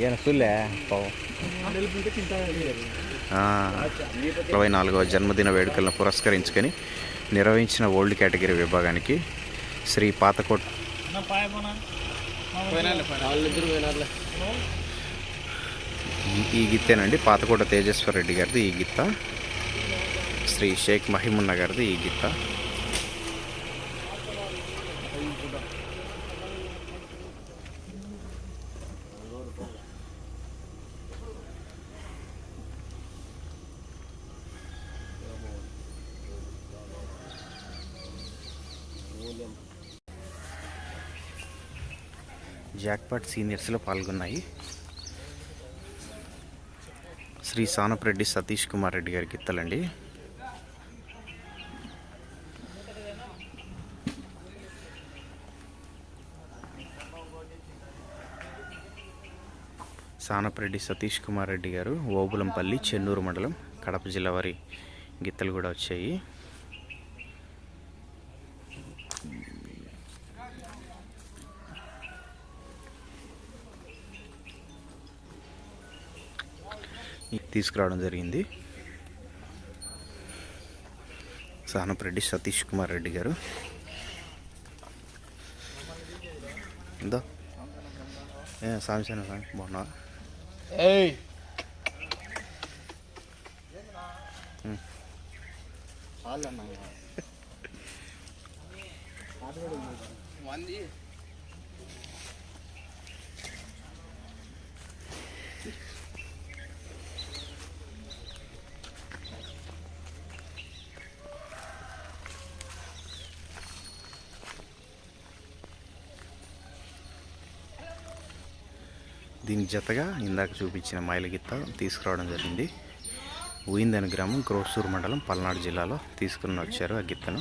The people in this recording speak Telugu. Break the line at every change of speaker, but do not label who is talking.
ఈయన ఫుల్లే? పావు నాలుగవ జన్మదిన వేడుకలను పురస్కరించుకొని నిర్వహించిన ఓల్డ్ కేటగిరీ విభాగానికి శ్రీ పాతకోట ఈ గిత్తేనండి పాతకోట తేజస్వర్ రెడ్డి గారిది ఈ గిత్త శ్రీ షేక్ మహిమున్న గారిది ఈ గిత్త జాక్పాట్ సీనియర్స్లో పాల్గొన్నాయి. శ్రీ సానప్రెడ్డి సతీష్ కుమార్ రెడ్డి గారి గిత్తలండి సానప్రెడ్డి సతీష్ కుమార్ రెడ్డి గారు ఓబులంపల్లి చెన్నూరు మండలం కడప జిల్లా వారి గిత్తలు కూడా వచ్చాయి. తీసుకురావడం జరిగింది. సానప్రెడ్డి సతీష్ కుమార్ రెడ్డి గారు. ఇందో. ఏ సాంసన్ బాగున్నా
ఏయ్.
దీనికి జతగా ఇందాక చూపించిన మైలగిత్త తీసుకురావడం జరిగింది. ఊయిందని గ్రామం క్రోసూరు మండలం పల్నాడు జిల్లాలో తీసుకుని వచ్చారు ఆ గిత్తను.